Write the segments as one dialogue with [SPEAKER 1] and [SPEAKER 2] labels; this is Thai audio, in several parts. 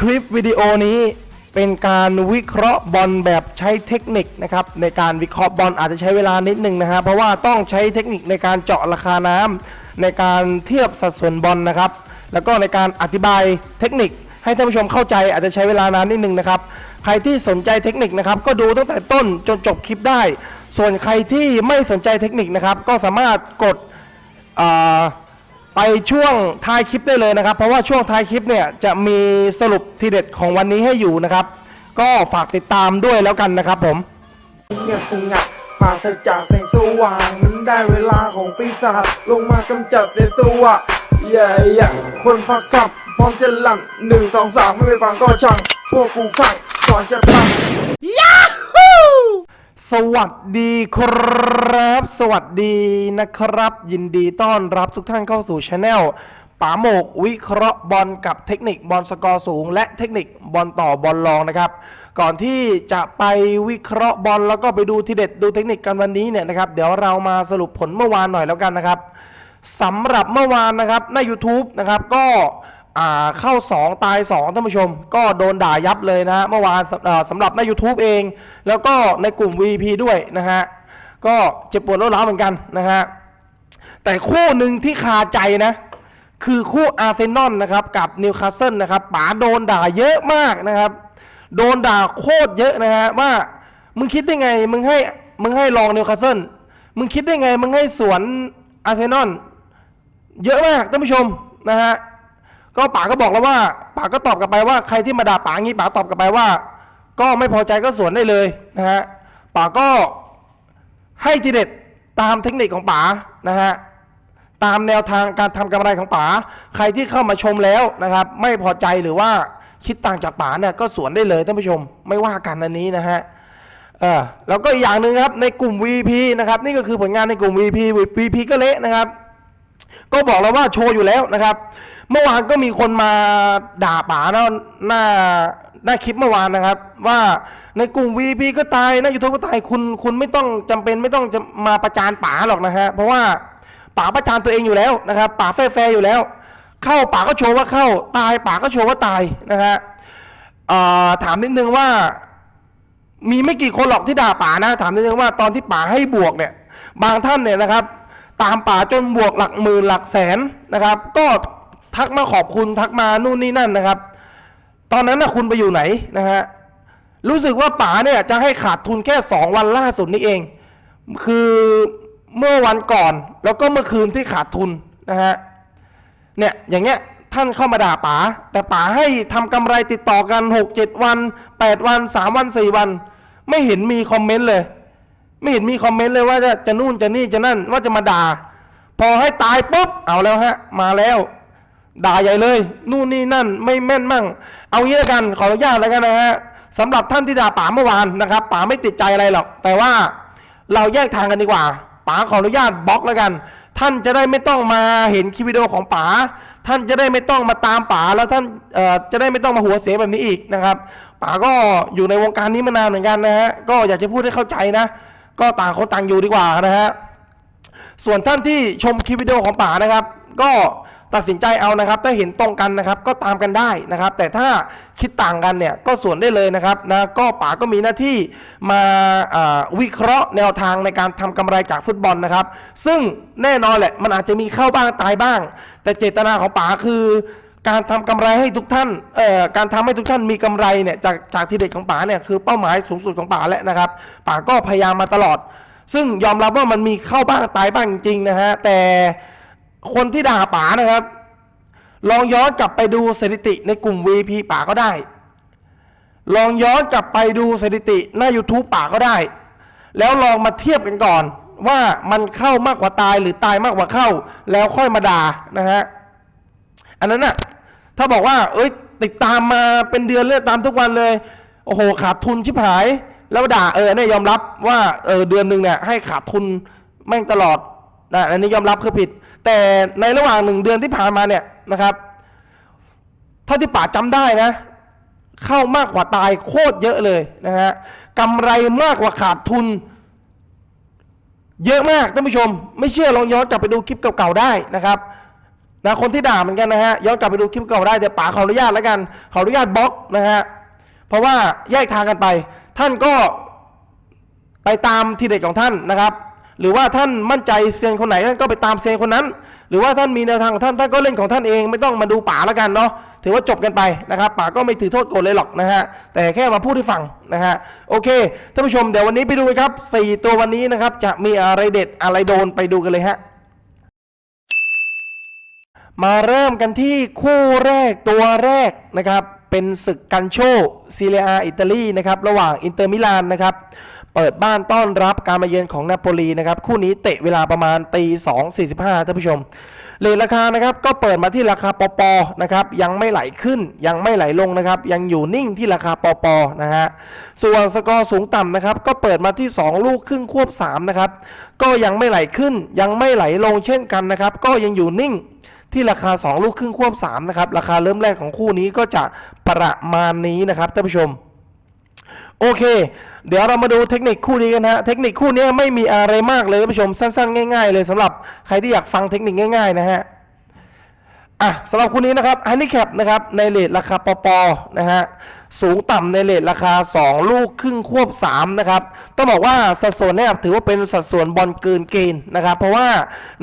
[SPEAKER 1] คลิปวิดีโอนี้เป็นการวิเคราะห์บอลแบบใช้เทคนิคนะครับในการวิเคราะห์บอลอาจจะใช้เวลานิดนึงนะฮะเพราะว่าต้องใช้เทคนิคในการเจาะราคาน้ำในการเทียบสัดส่วนบอลนะครับ แล้วก็ในการอธิบายเทคนิคให้ท่านผู้ชมเข้าใจอาจจะใช้เวลานานนิดนึงนะครับ ใครที่สนใจเทคนิคนะครับ ก็ดูตั้งแต่ต้นจนจบคลิปได้ ส่วนใครที่ไม่สนใจเทคนิคนะครับ ก็สามารถกดอ่า ไปช่วงท้ายคลิปได้เลยนะครับ เพราะว่าช่วงท้ายคลิปเนี่ยจะมีสรุปทีเด็ดของวันนี้ให้อยู่นะครับ ก็ฝากติดตามด้วยแล้วกันนะครับผม
[SPEAKER 2] เงียบสงัดปราศจากแสงสว่างมันได้เวลาของปีศาจลงมากำจัดเสสวะเย่เย่าคนพักกับพร้อมจะหลังหนึ่งสองสามไม่ไปฟังก็ช่างพวกกูขังก่อนจะตั้ง
[SPEAKER 1] สวัสดีครับ สวัสดีนะครับ ยินดีต้อนรับทุกท่านเข้าสู่ช anel ป๋าโมกวิเคราะห์บอลกับเทคนิคบอลสกอร์สูง และเทคนิคบอลต่อบอลรองนะครับ ก่อนที่จะไปวิเคราะห์บอลแล้วก็ไปดูทีเด็ดดูเทคนิคกันวันนี้เนี่ยนะครับ เดี๋ยวเรามาสรุปผลเมื่อวานหน่อยแล้วกันนะครับสำหรับเมื่อวานนะครับใน YouTube นะครับก็ อ่าเข้า 2 ตาย 2ท่านผู้ชม ก็โดนด่ายับเลยนะฮะเมื่อวานสำอ่าหรับใน YouTube เอง แล้วก็ในกลุ่ม VP ด้วยนะฮะ ก็เจ็บปวดร้าวร้าวเหมือนกันนะฮะ แต่คู่หนึ่งที่คาใจนะ คือคู่อาร์เซนอลนะครับ กับนิวคาสเซิลนะครับป๋าโดนด่าเยอะมากนะครับ โดนด่าโคตรเยอะนะฮะ ว่ามึงคิดได้ไง มึงให้มึงให้ลองนิวคาสเซิลมึงคิดได้ไง มึงให้สวนอาร์เซนอลเยอะมากท่านผู้ชมนะฮะ ก็ป๋าก็บอกแล้วว่าป๋าก็ตอบกลับไปว่าใครที่มาด่าป๋างี้ป๋าตอบกลับไปว่า ก็ไม่พอใจก็สวนได้เลยนะฮะป๋าก็ให้ทีเด็ดตามเทคนิคของป๋านะฮะตามแนวทางการทำกำไรของป๋าใครที่เข้ามาชมแล้วนะครับ ไม่พอใจหรือว่าคิดต่างจากป๋าเนี่ยก็สวนได้เลยท่านผู้ชมไม่ว่ากันอันนี้นะฮะเออแล้วก็อีกอย่างหนึ่งครับในกลุ่ม VP นะครับนี่ก็คือผลงานในกลุ่ม VP VP ก็เละนะครับ ก็บอกแล้วว่าโชว์อยู่แล้วนะครับ เมื่อวานก็มีคนมาด่าป๋าเนาะหน้าหน้าคลิปเมื่อวานนะครับ ว่าในกลุ่ม VP ก็ตายนะยูทูบก็ตายคุณคุณไม่ต้องจำเป็นไม่ต้องจะมาประจานป๋าหรอกนะฮะเพราะว่าป๋าประจานตัวเองอยู่แล้วนะครับป๋าแฟร์อยู่แล้ว เข้าป๋าก็โชว์ว่าเข้าตายป๋าก็โชว์ว่าตายนะฮะถามนิดนึงว่า มีไม่กี่คนหรอกที่ด่าป๋านะ ถามนิดนึงว่าตอนที่ป๋าให้บวกเนี่ย บางท่านเนี่ยนะครับ ตามป๋าจนบวกหลักหมื่นหลักแสนนะครับ ก็ ทักมาขอบคุณทักมานู่นนี่นั่นนะครับ ตอนนั้นนะคุณไปอยู่ไหนนะฮะรู้สึกว่าป๋าเนี่ยจะให้ขาดทุนแค่สองวันล่าสุดนี้เอง คือเมื่อวันก่อนแล้วก็เมื่อคืนที่ขาดทุนนะฮะเนี่ยอย่างเงี้ยท่านเข้ามาด่าป๋าแต่ป๋าให้ทำกำไรติดต่อกัน 6 7 วัน 8 วัน 3 วัน 4 วัน ไม่เห็นมีคอมเมนต์เลย ไม่เห็นมีคอมเมนต์เลยว่าจะจะนู่นจะนี่จะนั่นว่าจะมาด่า พอให้ตายปุ๊บเอาแล้วฮะมาแล้ว ด่าใหญ่เลย นู่นนี่นั่นไม่แม่นมั่ง เอางี้แล้วกันขออนุญาตแล้วกันนะฮะสำหรับท่านที่ด่าป๋าเมื่อวานนะครับป๋าไม่ติดใจอะไรหรอก แต่ว่าเราแยกทางกันดีกว่าป๋าขออนุญาตบล็อกแล้วกัน ท่านจะได้ไม่ต้องมาเห็นคลิปวิดีโอของป๋าท่านจะได้ไม่ต้องมาตามป๋าแล้วท่านจะได้ไม่ต้องมาหัวเสียแบบนี้อีกนะครับป๋าก็อยู่ในวงการนี้มานานเหมือนกันนะฮะก็อยากจะพูดให้เข้าใจนะ ก็ต่างคนต่างอยู่ดีกว่านะฮะส่วนท่านที่ชมคลิปวิดีโอของป๋านะครับ ก็ ตัดสินใจเอานะครับ ถ้าเห็นตรงกันนะครับก็ตามกันได้นะครับ แต่ถ้าคิดต่างกันเนี่ยก็ส่วนได้เลยนะครับนะก็ป๋าก็มีหน้าที่มาวิเคราะห์แนวทางในการทำกำไรจากฟุตบอลนะครับ ซึ่งแน่นอนแหละมันอาจจะมีเข้าบ้างตายบ้าง แต่เจตนาของป๋าคือการทำกำไรให้ทุกท่าน เอ่อ การทำให้ทุกท่านมีกำไรเนี่ยจากจากที่เด็ดของป๋าเนี่ยคือเป้าหมายสูงสุดของป๋าแหล้วนะครับป๋าก็พยายามมาตลอด ซึ่งยอมรับว่ามันมีเข้าบ้างตายบ้างจริงๆนะฮะแต่ คนที่ด่าป๋านะครับ ลองย้อนกลับไปดูสถิติในกลุ่ม VP ป๋าก็ได้ ลองย้อนกลับไปดูสถิติหน้า YouTube ป๋าก็ได้ แล้วลองมาเทียบกันก่อนว่ามันเข้ามากกว่าตายหรือตายมากกว่าเข้า แล้วค่อยมาด่านะฮะอันนั้นน่ะถ้าบอกว่า เอ้ย ติดตามมาเป็นเดือนเลยตามทุกวันเลย โอ้โห ขาดทุนชิบหาย แล้วด่าเออเนี่ยยอมรับว่าเออเดือนหนึ่งเนี่ยให้ขาดทุนแม่งตลอด นะอันนี้ยอมรับคือผิด แต่ในระหว่างหนึ่งเดือนที่ผ่านมาเนี่ยนะครับถ้าที่ป่าจำได้นะ เข้ามากกว่าตายโคตรเยอะเลยนะฮะกำไรมากกว่าขาดทุน เยอะมากท่านผู้ชม ไม่เชื่อลองย้อนกลับไปดูคลิปเก่าๆได้นะครับนะคนที่ด่าเหมือนกันนะฮะย้อนกลับไปดูคลิปเก่าได้เดี๋ยวป๋าขออนุญาตแล้วกันขออนุญาตบล็อกนะฮะเพราะว่าแยกทางกันไป ท่านก็ไปตามทีเด็ดของท่านนะครับ หรือว่าท่านมั่นใจเซียนคนไหนท่านก็ไปตามเซียนคนนั้น หรือว่าท่านมีแนวทางของท่านท่านก็เล่นของท่านเองไม่ต้องมาดูป๋าแล้วกันเนาะถือว่าจบกันไปนะครับป๋าก็ไม่ถือโทษโกรธเลยหรอกนะฮะแต่แค่มาพูดให้ฟังนะฮะโอเคท่านผู้ชมเดี๋ยววันนี้ไปดูกันครับสี่ตัววันนี้นะครับจะมีอะไรเด็ดอะไรโดนไปดูกันเลยฮะมาเริ่มกันที่คู่แรกตัวแรกนะครับเป็นศึกกันโชซีเรียอาอิตาลีนะครับระหว่างอินเตอร์มิลานนะครับ ปิดบ้านต้อนรับการมาเยือนของนาโปลีนะครับ คู่นี้เตะเวลาประมาณตี2 45ท่านผู้ชมเลทราคานะครับก็เปิดมาที่ราคาปอปอนะครับยังไม่ไหลขึ้นยังไม่ไหลลงนะครับ ยังอยู่นิ่งที่ราคาปอปอนะฮะส่วนสกอร์สูงต่ำนะครับ ก็เปิดมาที่ 2 ลูกครึ่งควบ3นะครับก็ยังไม่ไหลขึ้น ยังไม่ไหลลงเช่นกันนะครับ ก็ยังอยู่นิ่งที่ราคา 2 ลูกครึ่งควบ3นะครับราคาเริ่มแรกของคู่นี้ก็จะประมาณนี้นะครับท่านผู้ชมโอเค เดี๋ยวเรามาดูเทคนิคคู่นี้กันนะฮะเทคนิคคู่นี้ไม่มีอะไรมากเลยท่านผู้ชมสั้นๆ ง่าย ๆ เลยสำหรับใครที่อยากฟังเทคนิคง่าย ๆ นะฮะอะสำหรับคู่นี้นะครับฮันนี่แคปนะครับในเลทราคาปอปอนะฮะสูงต่ำในเลทราคา 2 ลูกครึ่งควบ3นะครับต้องบอกว่าสัดส่วนเนี่ยถือว่าเป็นสัดส่วนบอลเกินเกณฑ์นะครับเพราะว่า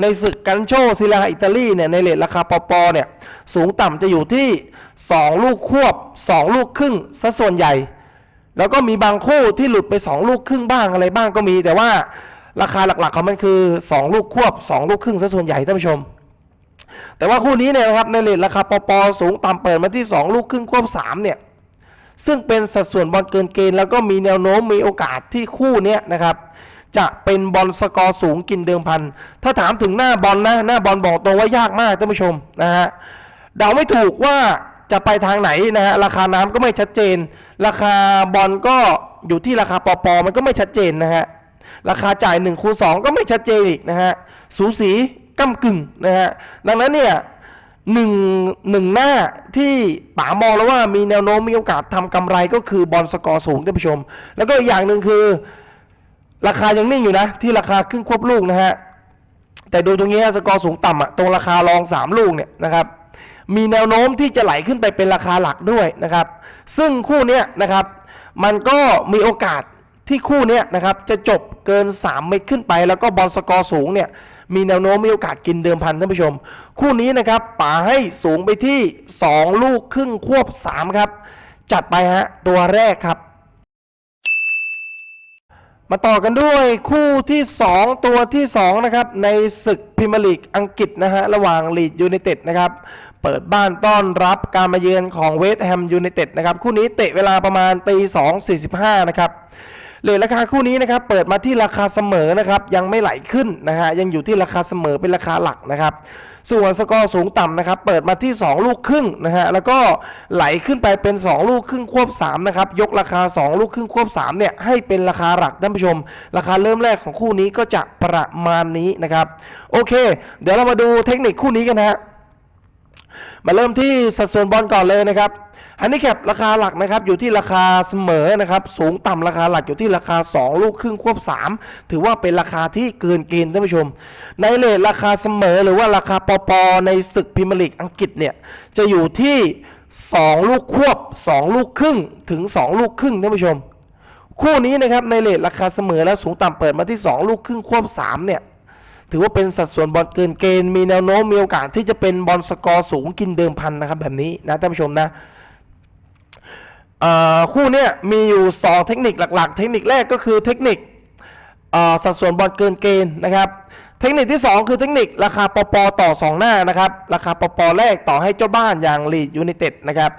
[SPEAKER 1] ในศึกกันโชซิลาอิตาลีเนี่ยในเลทราคาปอปอเนี่ยสูงต่ำจะอยู่ที่ 2 ลูกควบ 2 ลูกครึ่งสัดส่วนใหญ่ แล้วก็มีบางคู่ที่หลุดไป 2 ลูกครึ่งบ้างอะไรบ้างก็มี แต่ว่าราคาหลักๆของมันคือ 2 ลูกควบ 2 ลูกครึ่งซะส่วนใหญ่ท่านผู้ชม แต่ว่าคู่นี้เนี่ยนะครับในเลทราคาปอปอสูงต่ำเปิดมาที่ 2 ลูกครึ่งควบ3เนี่ยซึ่งเป็นสัดส่วนบอลเกินเกณฑ์แล้วก็มีแนวโน้มมีโอกาสที่คู่เนี้ยนะครับจะเป็นบอลสกอร์สูงกินเดิมพัน ถ้าถามถึงหน้าบอลนะหน้าบอลบอกตรงว่ายากมากท่านผู้ชมนะฮะเดาไม่ถูกว่า จะไปทางไหนนะฮะราคาน้ำก็ไม่ชัดเจน ราคาบอลก็อยู่ที่ราคาปอปอมันก็ไม่ชัดเจนนะฮะราคาจ่าย1คูณ2ก็ไม่ชัดเจนอีกนะฮะสูสีก้ากึ่งนะฮะดังนั้นเนี่ยหนึ่งหนึ่งหน้าที่ป๋ามองแล้วว่ามีแนวโน้มมีโอกาสทำกำไรก็คือบอลสกอร์สูงท่านผู้ชม แล้วก็อีกอย่างหนึ่งคือ ราคายังนิ่งอยู่นะ ที่ราคาครึ่งควบลูกนะฮะแต่ดูตรงนี้สกอร์สูงต่ำอะตรงราคารอง 3 ลูกเนี่ยนะครับ มีแนวโน้มที่จะไหลขึ้นไปเป็นราคาหลักด้วยนะครับ ซึ่งคู่เนี้ยนะครับ มันก็มีโอกาสที่คู่เนี้ยนะครับจะจบเกิน 3 เมตรขึ้นไป แล้วก็บอลสกอร์สูงเนี่ยมีแนวโน้มมีโอกาสกินเดิมพันท่านผู้ชม คู่นี้นะครับป๋าให้สูงไปที่ 2 ลูกครึ่งควบ 3 ครับ จัดไปฮะตัวแรกครับ มาต่อกันด้วยคู่ที่ 2 ตัวที่ 2 นะครับ ในศึกพรีเมียร์ลีกอังกฤษนะฮะ ระหว่างลีดยูไนเต็ดนะครับ เปิดบ้านต้อนรับการมาเยือนของเวสต์แฮมยูไนเต็ดนะครับ คู่นี้เตะเวลาประมาณตี2 45นะครับเลทราคาคู่นี้นะครับเปิดมาที่ราคาเสมอนะครับยังไม่ไหลขึ้นนะฮะยังอยู่ที่ราคาเสมอเป็นราคาหลักนะครับ ส่วนสกอร์สูงต่ำนะครับเปิดมาที่ 2 ลูกครึ่งนะฮะแล้วก็ไหลขึ้นไปเป็น 2 ลูกครึ่งควบ3นะครับยกราคา 2 ลูกครึ่งควบ3เนี่ยให้เป็นราคาหลักท่านผู้ชม ราคาเริ่มแรกของคู่นี้ก็จะประมาณนี้นะครับโอเค เดี๋ยวเรามาดูเทคนิคคู่นี้กันนะฮะ มาเริ่มที่สัดส่วนบอลก่อนเลยนะครับฮันนี่แคปราคาหลักนะครับอยู่ที่ราคาเสมอนะครับสูงต่ำราคาหลักอยู่ที่ราคา 2 ลูกครึ่งควบ 3 ถือว่าเป็นราคาที่เกินเกณฑ์ท่านผู้ชม ในเลทราคาเสมอหรือว่าราคาปอปอในศึกพรีเมียร์ลีกอังกฤษเนี่ยจะอยู่ที่ 2 ลูกควบ 2 ลูกครึ่งถึง 2 ลูกครึ่งท่านผู้ชม คู่นี้นะครับในเลทราคาเสมอและสูงต่ำเปิดมาที่ 2 ลูกครึ่งควบ3เนี่ย ถือว่าเป็นสัดส่วนบอลเกินเกณฑ์มีแนวโน้มมีโอกาสที่จะเป็นบอลสกอร์สูงกินเดิมพันนะครับแบบนี้นะท่านผู้ชมนะคู่นี้มีอยู่ 2 เทคนิคหลัก ๆ เทคนิคแรกก็คือเทคนิคสัดส่วนบอลเกินเกณฑ์นะครับ เทคนิคที่ 2 คือเทคนิคราคาปปต่อ 2 หน้านะครับ ราคาปปแรกต่อให้เจ้าบ้านอย่างลีดยูไนเต็ดนะครับ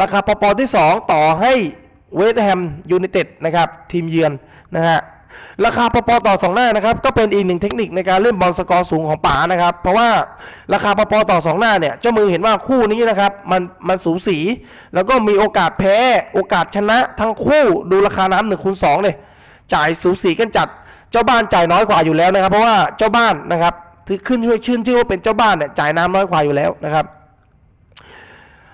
[SPEAKER 1] ราคาปปที่ 2 ต่อให้เวสต์แฮมยูไนเต็ดนะครับทีมเยือนนะฮะ ราคาปปต่อสองหน้านะครับก็เป็นอีกหนึ่งเทคนิคในการเล่นบอลสกอร์สูงของป๋านะครับ เพราะว่าราคาปปต่อสองหน้าเนี่ยเจ้ามือเห็นว่าคู่นี้นะครับมันมันสูสี แล้วก็มีโอกาสแพ้โอกาสชนะทั้งคู่ดูราคาน้ำหนึ่งคูณสองเลยจ่ายสูสีกันจัดเจ้าบ้านจ่ายน้อยกว่าอยู่แล้วนะครับ เพราะว่าเจ้าบ้านนะครับถือขึ้นชื่อชื่นชื่อว่าเป็นเจ้าบ้านเนี่ยจ่ายน้ำน้อยกว่าอยู่แล้วนะครับ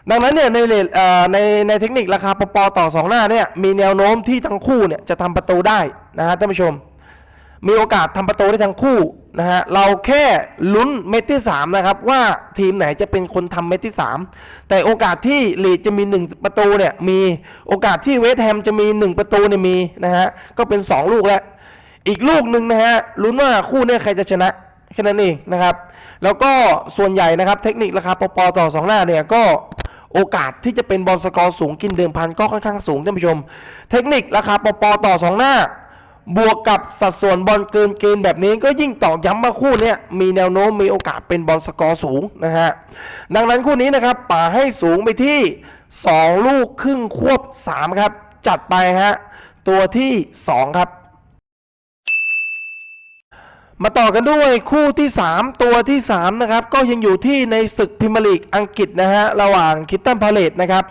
[SPEAKER 1] ดังนั้นเนี่ยในเลทในในเทคนิคราคาปปต่อสองหน้าเนี่ยมีแนวโน้มที่ทั้งคู่เนี่ยจะทำประตูได้นะฮะท่านผู้ชม มีโอกาสทำประตูได้ทั้งคู่นะฮะเราแค่ลุ้นเม็ดที่ 3 นะครับ ว่าทีมไหนจะเป็นคนทำเม็ดที่ 3 แต่โอกาสที่ลีดจะมี 1 ประตูเนี่ยมีโอกาสที่เวสต์แฮมจะมี 1 ประตูเนี่ยมีนะฮะก็เป็น 2 ลูกแล้วอีกลูกหนึ่งนะฮะลุ้นว่าคู่เนี่ยใครจะชนะแค่นั้นเองนะครับ แล้วก็ส่วนใหญ่นะครับเทคนิคราคาปปต่อสองหน้าเนี่ยก็ โอกาสที่จะเป็นบอลสกอร์สูงกินเดิมพันก็ค่อนข้างสูงท่านผู้ชม เทคนิคราคาปปต่อสองหน้า บวกกับสัดส่วนบอลเกินเกณฑ์แบบนี้ก็ยิ่งตอกย้ำว่าคู่เนี้ยมีแนวโน้มมีโอกาสเป็นบอลสกอร์สูงนะฮะดังนั้นคู่นี้นะครับป่าให้สูงไปที่ 2 ลูกครึ่งควบ 3 ครับ จัดไปฮะตัวที่ 2 ครับ มาต่อกันด้วยคู่ที่ 3 ตัวที่ 3 นะครับ ก็ยังอยู่ที่ในศึกพิมลีกอังกฤษนะฮะ ระหว่างคิตตันพาเลตนะครับ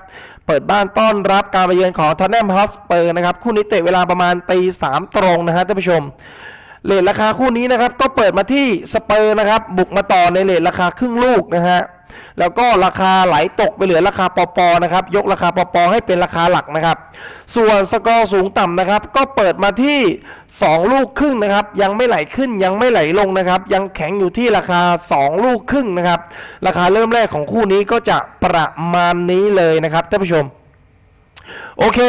[SPEAKER 1] เปิดบ้านต้อนรับการไปเยือนของทันแนมฮอสเปอร์นะครับ คู่นี้เตะเวลาประมาณตีสามตรงนะฮะท่านผู้ชมเลทราคาคู่นี้นะครับ ก็เปิดมาที่สเปอร์นะครับ บุกมาต่อในเลทราคาครึ่งลูกนะฮะ แล้วก็ราคาไหลตกไปเหลือราคาปอปอนะครับ ยกราคาปอปอให้เป็นราคาหลักนะครับ ส่วนสกอร์สูงต่ำนะครับ ก็เปิดมาที่ 2 ลูกครึ่งนะครับ ยังไม่ไหลขึ้นยังไม่ไหลลงนะครับ ยังแข็งอยู่ที่ราคา 2 ลูกครึ่งนะครับ ราคาเริ่มแรกของคู่นี้ก็จะประมาณนี้เลยนะครับท่านผู้ชม โอเค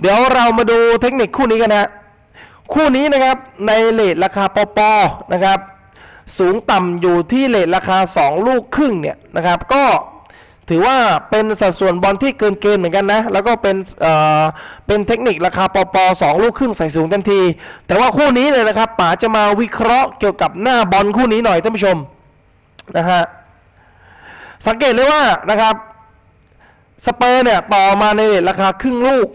[SPEAKER 1] เดี๋ยวเรามาดูเทคนิคคู่นี้กันนะคู่นี้นะครับในเลทราคาปอปอนะครับ สูงต่ำอยู่ที่เลทราคา 2 ลูกครึ่งเนี่ยนะครับ ก็ถือว่าเป็นสัดส่วนบอลที่เกินเกณฑ์เหมือนกันนะ แล้วก็เป็นเอ่อเป็นเทคนิคราคาปอปอสองลูกครึ่งใส่สูงทันที แต่ว่าคู่นี้เลยนะครับป๋าจะมาวิเคราะห์เกี่ยวกับหน้าบอลคู่นี้หน่อยท่านผู้ชมนะฮะสังเกตเลยว่านะครับสเปอร์เนี่ยต่อมาในเรทราคาครึ่งลูก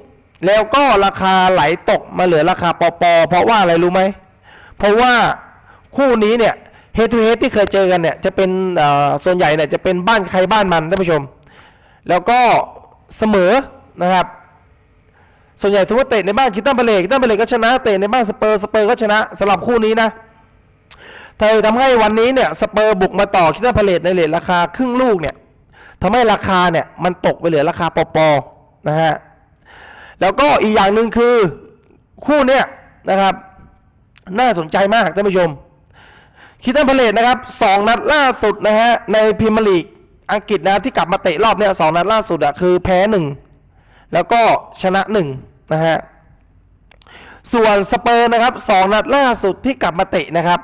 [SPEAKER 1] แล้วก็ราคาไหลตกมาเหลือราคาปอปอเพราะว่าอะไรรู้ไหมเพราะว่าคู่นี้เนี่ย เฮดทูเฮดที่เคยเจอกันเนี่ยจะเป็นส่วนใหญ่เนี่ยจะเป็นบ้านใครบ้านมันท่านผู้ชม แล้วก็เสมอนะครับ ส่วนใหญ่ถือว่าเตะในบ้านคิตตันเบเลคิตตันเบเลก็ชนะเตะในบ้านสเปอร์สเปอร์ก็ชนะสำหรับคู่นี้นะเธอทำให้วันนี้เนี่ยสเปอร์บุกมาต่อคิตตันเบเลในเรทราคาครึ่งลูกเนี่ยทำให้ราคาเนี่ยมันตกไปเหลือราคาปอปอนะฮะแล้วก็อีกอย่างหนึ่งคือคู่เนี่ยนะครับ น่าสนใจมากท่านผู้ชม คิดตันพาเลตนะครับสองนัดล่าสุดนะฮะในพรีเมียร์ลีกอังกฤษนะที่กลับมาเตะรอบเนี่ยสองนัดล่าสุดอะคือแพ้หนึ่งแล้วก็ชนะหนึ่งนะฮะส่วนสเปอร์นะครับสองนัดล่าสุดที่กลับมาเตะนะครับ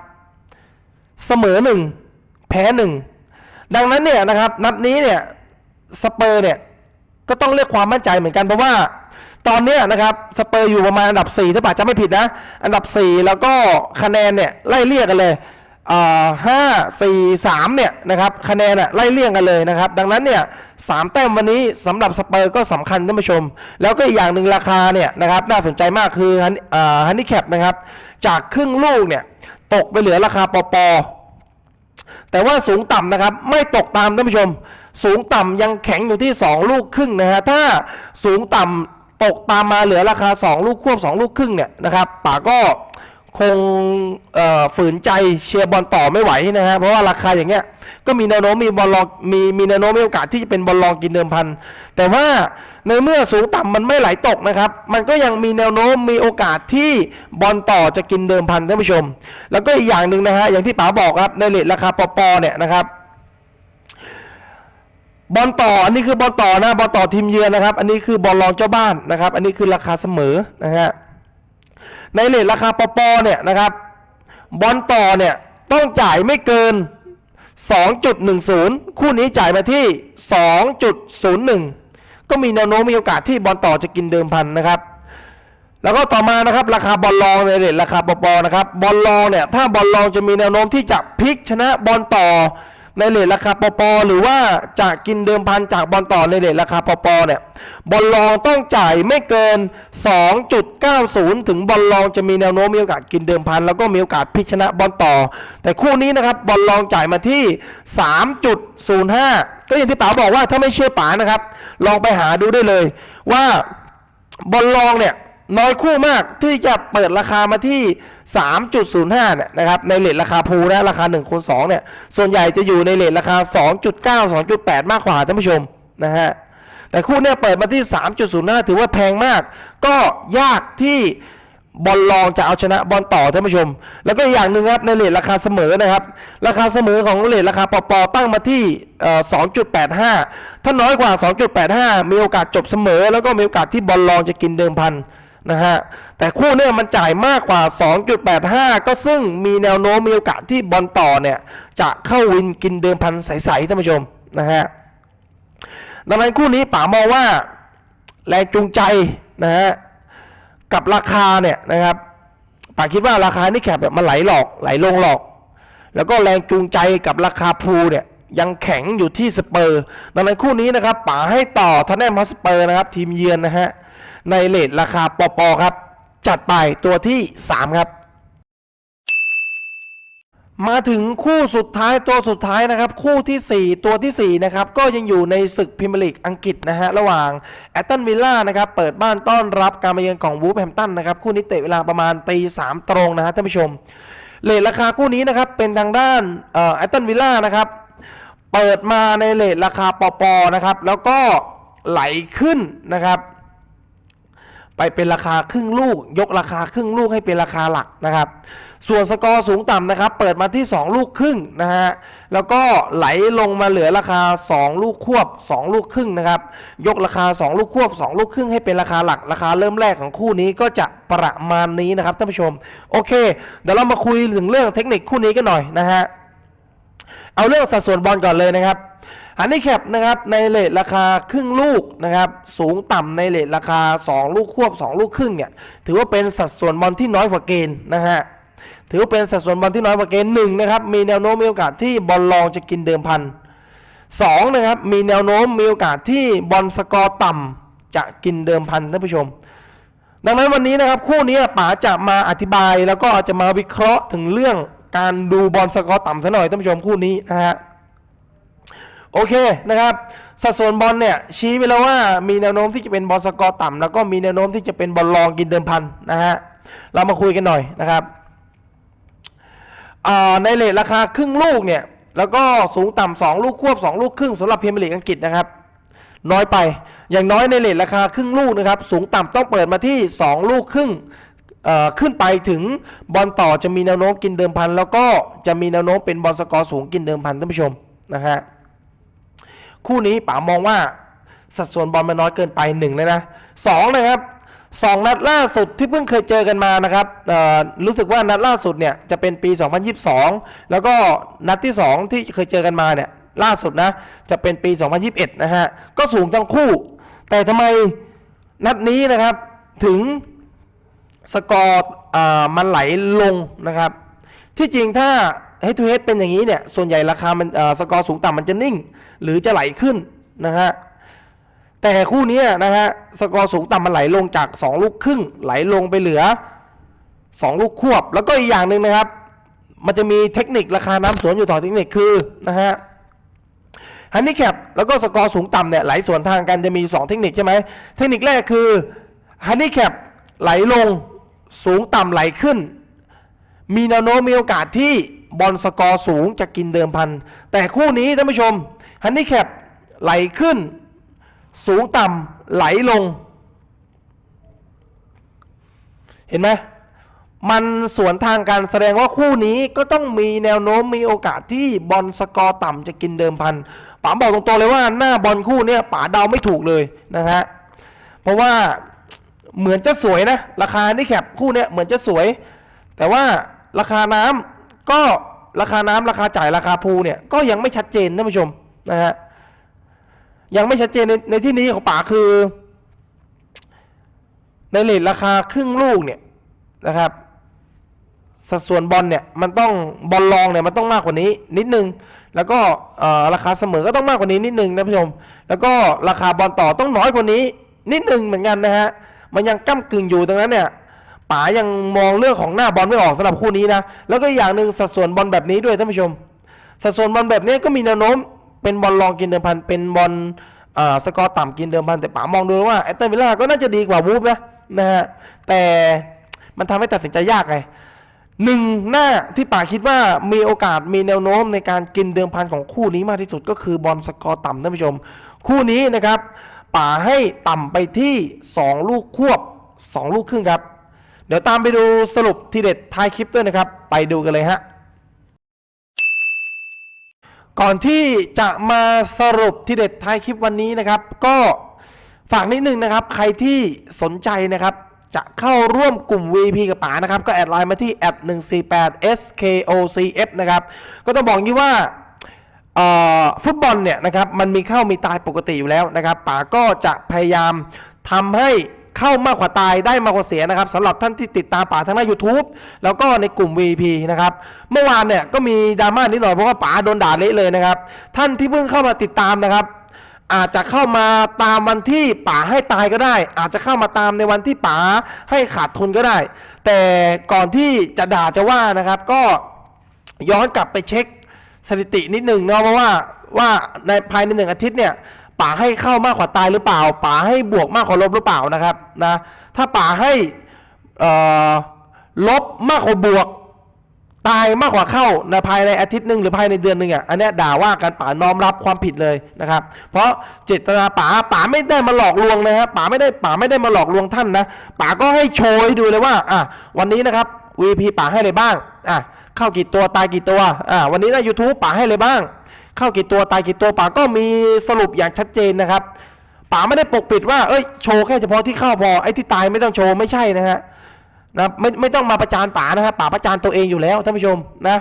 [SPEAKER 1] เสมอหนึ่งแพ้หนึ่งดังนั้นเนี่ยนะครับนัดนี้เนี่ยสเปอร์เนี่ยก็ต้องเรียกความมั่นใจเหมือนกันเพราะว่าตอนนี้นะครับสเปอร์อยู่ประมาณอันดับ4ถ้าป่าจะไม่ผิดนะ อันดับ 4 แล้วก็คะแนนเนี่ยไล่เลี่ยกันเลย ห้าสี่สามเนี่ยนะครับคะแนนอะไล่เลี่ยงกันเลยนะครับ ดังนั้นเนี่ยสามแต้มวันนี้สำหรับสเปอร์ก็สำคัญท่านผู้ชม แล้วก็อีกอย่างหนึ่งราคาเนี่ยนะครับน่าสนใจมากคือฮันฮันนี่แคปนะครับจากครึ่งลูกเนี่ยตกไปเหลือราคาปอปอแต่ว่าสูงต่ำนะครับไม่ตกตามท่านผู้ชม สูงต่ำยังแข็งอยู่ที่ 2 ลูกครึ่งนะฮะถ้าสูงต่ำตกตามมาเหลือราคา 2 ลูกควบ2ลูกครึ่งเนี่ยนะครับป๋าก็ คงฝืนใจเชียร์บอลต่อไม่ไหวนะฮะเพราะว่าราคาอย่างเงี้ยก็มีแนวโน้มมีบอลลองมีมีแนวโน้มมีโอกาสที่จะเป็นบอลลองกินเดิมพันแต่ว่าในเมื่อสูงต่ำมันไม่ไหลตกนะครับ มันก็ยังมีแนวโน้มมีโอกาสที่บอลต่อจะกินเดิมพันท่านผู้ชม แล้วก็อีกอย่างหนึ่งนะฮะอย่างที่ป๋าบอกครับในเลทราคาปอปอเนี่ยนะครับบอลต่ออันนี้คือบอลต่อนะบอลต่อทีมเยือนนะครับ อันนี้คือบอลรองเจ้าบ้านนะครับ อันนี้คือราคาเสมอนะฮะ ในเลทราคาปปอเนี่ยนะครับบอลต่อเนี่ยต้องจ่ายไม่เกิน 2.10 คู่นี้จ่ายมาที่ 2.01 ก็มีแนวโน้มมีโอกาสที่บอลต่อจะกินเดิมพันนะครับ แล้วก็ต่อมานะครับราคาบอลลองในเรทราคาปปอนะครับบอลลองเนี่ยถ้าบอลลองจะมีแนวโน้มที่จะพลิกชนะบอลต่อ ในเรทราคาปปหรือว่าจะกินเดิมพันจากบอลต่อในเรทราคาปปเนี่ยบอลลองต้องจ่ายไม่เกิน 2.90 ถึงบอลลองจะมีแนวโน้มมีโอกาสกินเดิมพัน แล้วก็มีโอกาสพิชนะบอลต่อ แต่คู่นี้นะครับบอลลองจ่ายมาที่ 3.05 ก็อย่างที่ป๋าบอกว่าถ้าไม่เชื่อป๋านะครับ ลองไปหาดูได้เลยว่าบอลลองเนี่ย น้อยคู่มากที่จะเปิดราคามาที่ 3.05เนี่ยนะครับในเลทราคาพูลนะราคา1คูณ2เนี่ยส่วนใหญ่จะอยู่ในเลทราคา 2.9 2.8 มากกว่าท่านผู้ชมนะฮะแต่คู่เนี่ยเปิดมาที่ 3.05 ถือว่าแพงมาก ก็ยากที่บอลรองจะเอาชนะบอลต่อท่านผู้ชม แล้วก็อีกอย่างหนึ่งครับในเลทราคาเสมอนะครับ ราคาเสมอของเลทราคาปอปอตั้งมาที่เอ่อ2.85 ถ้าน้อยกว่า 2.85 มีโอกาสจบเสมอ แล้วก็มีโอกาสที่บอลรองจะกินเดิมพัน นะฮะแต่คู่เนี่ยมันจ่ายมากกว่า 2.85 ก็ซึ่งมีแนวโน้มมีโอกาสที่บอลต่อเนี่ย จะเข้าวินกินเดิมพันใสๆท่านผู้ชมนะฮะดังนั้นคู่นี้ป๋ามองว่าแรงจูงใจนะฮะกับราคาเนี่ยนะครับป๋าคิดว่าราคานี่แคปแบบมันไหลหลอกไหลลงหลอก แล้วก็แรงจูงใจกับราคาพูเนี่ยยังแข็งอยู่ที่สเปอร์ ดังนั้นคู่นี้นะครับป๋าให้ต่อทอนแนมฮอตสเปอร์นะครับทีมเยือนนะฮะ ในเลทราคาปอปอครับ จัดไปตัวที่ 3 ครับ มาถึงคู่สุดท้ายตัวสุดท้ายนะครับ คู่ทีสี่4 ตัวทีสี่ 4 นะครับ ก็ยังอยู่ในศึกพรีเมียร์ลีกอังกฤษนะฮะ ระหว่างแอตตันวิลล่านะครับ เปิดบ้านต้อนรับการมาเยือนของวูฟแฮมตันนะครับ คู่นี้เตะเวลาประมาณตีสามตรงนะฮะท่านผู้ชมเลทราคาคู่นี้นะครับ เป็นทางด้านแอตตันวิลล่านะครับเปิดมาในเลทราคาปอปอนะครับ แล้วก็ไหลขึ้นนะครับ ไปเป็นราคาครึ่งลูก ยกราคาครึ่งลูกให้เป็นราคาหลักนะครับ ส่วนสกอร์สูงต่ำนะครับ เปิดมาที่ 2 ลูกครึ่งนะฮะแล้วก็ไหลลงมาเหลือราคา 2 ลูกควบ 2 ลูกครึ่งนะครับ ยกราคา 2 ลูกควบ 2 ลูกครึ่งให้เป็นราคาหลัก ราคาเริ่มแรกของคู่นี้ก็จะประมาณนี้นะครับท่านผู้ชมโอเค เดี๋ยวเรามาคุยถึงเรื่องเทคนิคคู่นี้กันหน่อยนะฮะเอาเรื่องสัดส่วนบอลก่อนเลยนะครับ ฮันนี่แคปนะครับในเลทราคาครึ่งลูกนะครับสูงต่ำในเลทราคา 2 ลูกควบ 2 ลูกครึ่งเนี่ยถือว่าเป็นสัดส่วนบอลที่น้อยกว่าเกณฑ์นะฮะถือว่าเป็นสัดส่วนบอลที่น้อยกว่าเกณฑ์หนึ่งนะครับมีแนวโน้มมีโอกาสที่บอลรองจะกินเดิมพันสองนะครับมีแนวโน้มมีโอกาสที่บอลสกอร์ต่ำจะกินเดิมพันท่านผู้ชม ดังนั้นวันนี้นะครับคู่นี้ป๋าจะมาอธิบายแล้วก็จะมาวิเคราะห์ถึงเรื่องการดูบอลสกอร์ต่ำซะหน่อยท่านผู้ชมคู่นี้นะฮะ โอเคนะครับสัดส่วนบอลเนี่ยชี้ไปแล้วว่ามีแนวโน้มที่จะเป็นบอลสกอร์ต่ำแล้วก็มีแนวโน้มที่จะเป็นบอลรองกินเดิมพันนะฮะเรามาคุยกันหน่อยนะครับในเลทราคาครึ่งลูกเนี่ยแล้วก็สูงต่ำสองลูกควบสองลูกครึ่งสำหรับพรีเมียร์ลีกอังกฤษนะครับน้อยไปอย่างน้อยในเลทราคาครึ่งลูกนะครับสูงต่ำต้องเปิดมาที่ 2 ลูกครึ่งขึ้นไปถึงบอลต่อจะมีแนวโน้มกินเดิมพัน แล้วก็จะมีแนวโน้มเป็นบอลสกอร์สูงกินเดิมพันท่านผู้ชมนะฮะ คู่นี้ป๋ามองว่าสัดส่วนบอลมันน้อยเกินไปหนึ่งเลยนะสองนะครับสองนัดล่าสุดที่เพิ่งเคยเจอกันมานะครับรู้สึกว่านัดล่าสุดเนี่ยจะเป็นปี 2022 แล้วก็นัดที่ 2 ที่เคยเจอกันมาเนี่ยล่าสุดนะจะเป็นปี 2021 นะฮะก็สูงทั้งคู่ แต่ทำไมนัดนี้นะครับถึงสกอร์มันไหลลงนะครับ ที่จริงถ้า head to head เป็นอย่างนี้เนี่ยส่วนใหญ่ราคามันสกอร์สูงต่ำมันจะนิ่ง หรือจะไหลขึ้นนะฮะแต่คู่นี้นะฮะสกอร์สูงต่ำมันไหลลงจาก 2 ลูกครึ่งไหลลงไปเหลือ 2 ลูกควบ แล้วก็อีกอย่างหนึ่งนะครับ มันจะมีเทคนิคราคาน้ำสวนอยู่ต่อเทคนิคคือนะฮะฮันนี่แคปแล้วก็สกอร์สูงต่ำเนี่ยไหลสวนทางกันจะมี 2 เทคนิคใช่ไหมเทคนิคแรกคือฮันนี่แคปไหลลงสูงต่ำไหลขึ้น มีแนวโน้มมีโอกาสที่บอลสกอร์สูงจะกินเดิมพัน แต่คู่นี้ท่านผู้ชม ฮันนี่แคปไหลขึ้น สูงต่ำไหลลง เห็นไหมมันสวนทางกันแสดงว่าคู่นี้ก็ต้องมีแนวโน้มมีโอกาสที่บอลสกอร์ต่ำจะกินเดิมพันป๋าบอกตรงๆเลยว่าหน้าบอลคู่เนี้ยป๋าเดาไม่ถูกเลยนะฮะเพราะว่าเหมือนจะสวยนะ ราคานี่แคปคู่เนี้ยเหมือนจะสวย แต่ว่าราคาน้ำก็ราคาน้ำราคาจ่ายราคาพูเนี่ยก็ยังไม่ชัดเจนท่านผู้ชม นะฮะยังไม่ชัดเจนในในที่นี้ของป๋าคือ ในเลทราคาครึ่งลูกเนี่ยนะครับสัดส่วนบอลเนี่ยมันต้องบอลรองเนี่ยมันต้องมากกว่านี้นิดนึง แล้วก็ราคาเสมอก็ต้องมากกว่านี้นิดนึงนะผู้ชม แล้วก็ราคาบอลต่อต้องน้อยกว่านี้นิดนึงเหมือนกันนะฮะมันยังก้ากึ่งอยู่ตรงนั้นเนี่ยป๋ายังมองเรื่องของหน้าบอลไม่ออกสำหรับคู่นี้นะแล้วก็อย่างหนึ่งสัดส่วนบอลแบบนี้ด้วยท่านผู้ชม สัดส่วนบอลแบบนี้ก็มีแนวโน้ม เป็นบอลรองกินเดิมพัน เป็นบอลสกอร์ต่ำกินเดิมพัน แต่ป๋ามองดูว่าแอตตันวิลล่าก็น่าจะดีกว่าวูฟนะนะฮะแต่มันทำให้ตัดสินใจยากไงหนึ่งหน้าที่ป่าคิดว่ามีโอกาสมีแนวโน้มในการกินเดิมพันของคู่นี้มากที่สุดก็คือบอลสกอร์ต่ำท่านผู้ชม คู่นี้นะครับ ป่าให้ต่ำไปที่ 2 ลูกควบ 2 ลูกครึ่งครับ เดี๋ยวตามไปดูสรุปทีเด็ดท้ายคลิปด้วยนะครับ ไปดูกันเลยฮะ ก่อนที่จะมาสรุปที่เด็ดท้ายคลิปวันนี้นะครับ ก็ฝากนิดนึงนะครับ ใครที่สนใจนะครับ จะเข้าร่วมกลุ่ม VP กับป๋านะครับ ก็แอดไลน์มาที่แอด148 skocf นะครับ ก็ต้องบอกงี้ว่าฟุตบอลเนี่ยนะครับ มันมีเข้ามีตายปกติอยู่แล้วนะครับป๋าก็จะพยายามทำให้ เข้ามากกว่าตายได้มากกว่าเสียนะครับสำหรับท่านที่ติดตามป๋าทางหน้า YouTube แล้วก็ในกลุ่ม VP นะครับเมื่อวานเนี่ยก็มีดราม่านิดหน่อยเพราะว่าป๋าโดนด่าเละเลยนะครับท่านที่เพิ่งเข้ามาติดตามนะครับอาจจะเข้ามาตามวันที่ป๋าให้ตายก็ได้ อาจจะเข้ามาตามในวันที่ป๋าให้ขาดทุนก็ได้ แต่ก่อนที่จะด่าจะว่านะครับ ก็ย้อนกลับไปเช็คสถิตินิดหนึ่งเนาะเพราะว่าว่าในภายในหนึ่งอาทิตย์เนี่ย ป๋าให้เข้ามากกว่าตายหรือเปล่าป๋าให้บวกมากกว่าลบหรือเปล่านะครับนะถ้าป๋าให้ลบมากกว่าบวก ตายมากกว่าเข้าในภายในอาทิตย์หนึ่งหรือภายในเดือนหนึ่งอะอันนี้ด่าว่ากันป๋าน้อมรับความผิดเลยนะครับ เพราะเจตนาป๋าป๋าไม่ได้มาหลอกลวงนะครับป๋าไม่ได้ป๋าไม่ได้มาหลอกลวงท่านนะป๋าก็ให้โชว์ให้ดูเลยว่าอะวันนี้นะครับ VP ป๋าให้เลยบ้างอะเข้ากี่ตัวตายกี่ตัวอะวันนี้นะ YouTube ป๋าให้เลยบ้าง เข้ากี่ตัวตายกี่ตัวป๋าก็มีสรุปอย่างชัดเจนนะครับป๋าไม่ได้ปกปิดว่าเอ้ยโชว์แค่เฉพาะที่เข้าพอไอ้ที่ตายไม่ต้องโชว์ไม่ใช่นะฮะนะไม่ไม่ต้องมาประจานป๋านะครับป๋าประจานตัวเองอยู่แล้วท่านผู้ชมนะ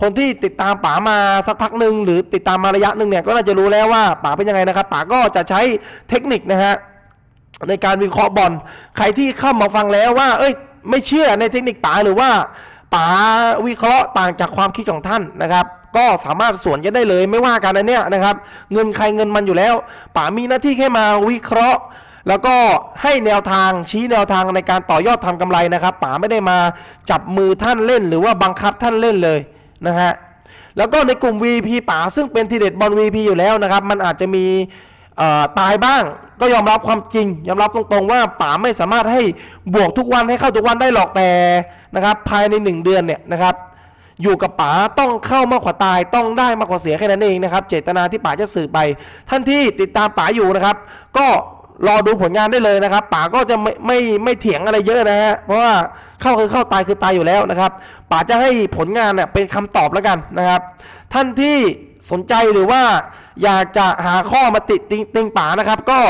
[SPEAKER 1] คนที่ติดตามป๋ามาสักพักหนึ่งหรือติดตามมาระยะหนึ่งเนี่ยก็น่าจะรู้แล้วว่าป๋าเป็นยังไงนะครับป๋าก็จะใช้เทคนิคนะฮะในการวิเคราะห์บอลใครที่เข้ามาฟังแล้วว่า เอ้ย ไม่เชื่อในเทคนิคป๋าหรือว่าป๋าวิเคราะห์ต่างจากความคิดของท่านนะครับ ก็สามารถสวนกันได้เลยไม่ว่ากันนะเนี่ยนะครับ เงินใครเงินมันอยู่แล้วป๋ามีหน้าที่แค่มาวิเคราะห์ แล้วก็ให้แนวทางชี้แนวทางในการต่อยอดทำกำไรนะครับป๋าไม่ได้มาจับมือท่านเล่น หรือว่าบังคับท่านเล่นเลยนะฮะแล้วก็ในกลุ่ม VP ป๋าซึ่งเป็นทีเด็ดบอล VP อยู่แล้วนะครับ มันอาจจะมีตายบ้างก็ยอมรับความจริง ยอมรับตรงๆว่าป๋าไม่สามารถให้บวกทุกวันให้เข้าทุกวันได้หรอกแต่นะครับภายในหนึ่งเดือนเนี่ยนะครับ อยู่กับป๋าต้องเข้ามากกว่าตาย ต้องได้มากกว่าเสียแค่นั้นเองนะครับ เจตนาที่ป๋าจะสื่อไป ท่านที่ติดตามป๋าอยู่นะครับ ก็รอดูผลงานได้เลยนะครับป๋าก็จะไม่ไม่ไม่เถียงอะไรเยอะนะฮะเพราะว่าเข้าคือเข้าตายคือตายอยู่แล้วนะครับป๋าจะให้ผลงานเนี่ยเป็นคำตอบแล้วกันนะครับ ท่านที่สนใจหรือว่า อยากจะหาข้อมาติติงติงป๋านะครับ ก็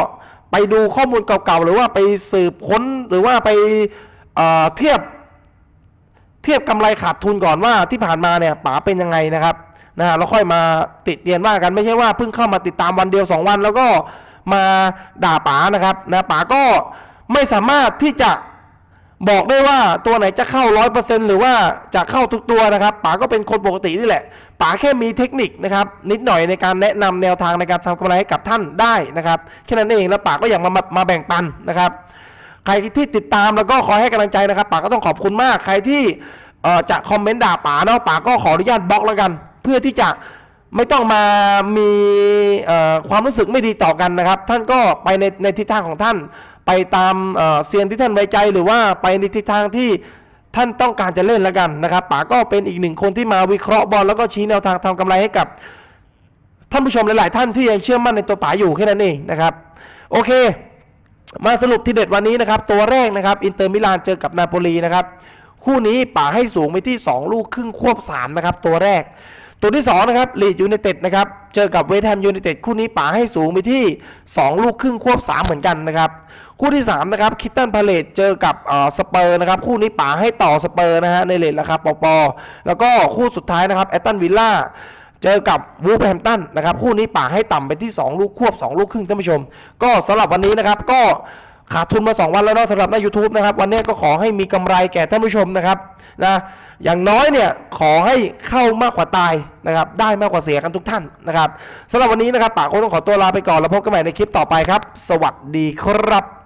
[SPEAKER 1] ไปดูข้อมูลเก่าๆหรือว่าไปสืบค้นหรือว่าไปเทียบ ทียบกำไรขาดทุนก่อนว่าที่ผ่านมาเนี่ยป๋าเป็นยังไงนะครับนะฮะแล้วค่อยมาติดเตียนว่ากันไม่ใช่ว่าเพิ่งเข้ามาติดตามวันเดียว 2 วัน แล้วก็มาด่าป๋านะครับนะป๋าก็ไม่สามารถที่จะบอกได้ว่าตัวไหนจะเข้าร้อยเปอร์เซ็นหรือว่าจะเข้าทุกตัวนะครับป๋าก็เป็นคนปกตินี่แหละป๋าแค่มีเทคนิคนะครับนิดหน่อยในการแนะนำแนวทางในการทำกำไรให้กับท่านได้นะครับแค่นั้นเองแล้วป๋าก็อยากมามามาแบ่งปันนะครับ ใครที่ติดตามแล้วก็คอยให้กำลังใจนะครับป๋าก็ต้องขอบคุณมากใครที่จะคอมเมนต์ด่าป๋าเนาะป๋าก็ขออนุญาตบล็อกแล้วกัน เพื่อที่จะไม่ต้องมามีความรู้สึกไม่ดีต่อกันนะครับ ท่านก็ไปในในทิศทางของท่าน ไปตามเซียนที่ท่านไว้ใจ หรือว่าไปในทิศทางที่ท่านต้องการจะเล่นแล้วกันนะครับป๋าก็เป็นอีกหนึ่งคนที่มาวิเคราะห์บอลแล้วก็ชี้แนวทางทำกำไรให้กับท่านผู้ชมหลาย ๆ ท่านที่ยังเชื่อมั่นในตัวป๋าอยู่แค่นั้นเองนะครับ โอเค มาสรุปทีเด็ดวันนี้นะครับ ตัวแรกนะครับ อินเตอร์มิลานเจอกับนาโปลีนะครับ คู่นี้ป่าให้สูงไปที่ 2 ลูกครึ่งควบ 3 นะครับ ตัวแรก ตัวที่ 2 นะครับลีดยูไนเต็ดนะครับ เจอกับเวสต์แฮมยูไนเต็ดคู่นี้ป่าให้สูงไปที่ 2 ลูกครึ่งควบ 3 เหมือนกันนะครับ คู่ที่ 3 นะครับคิตตันพาเลตเจอกับสเปอร์นะครับ คู่นี้ป่าให้ต่อสเปอร์นะฮะในเลทราคาปอปอแล้วก็คู่สุดท้ายนะครับแอตตันวิลล่า เจอกับวูฟแฮมตันนะครับคู่นี้ป่าให้ต่ำไปที่ 2 ลูกควบ 2 ลูกครึ่งท่านผู้ชม ก็สำหรับวันนี้นะครับก็ขาดทุนมา 2 วันแล้วเนาะสำหรับใน YouTube นะครับ วันนี้ก็ขอให้มีกำไรแก่ท่านผู้ชมนะครับนะอย่างน้อยเนี่ยขอให้เข้ามากกว่าตายนะครับ ได้มากกว่าเสียกันทุกท่านนะครับสำหรับวันนี้นะครับป่าคงต้องขอตัวลาไปก่อนแล้วพบกันใหม่ในคลิปต่อไปครับ สวัสดีครับ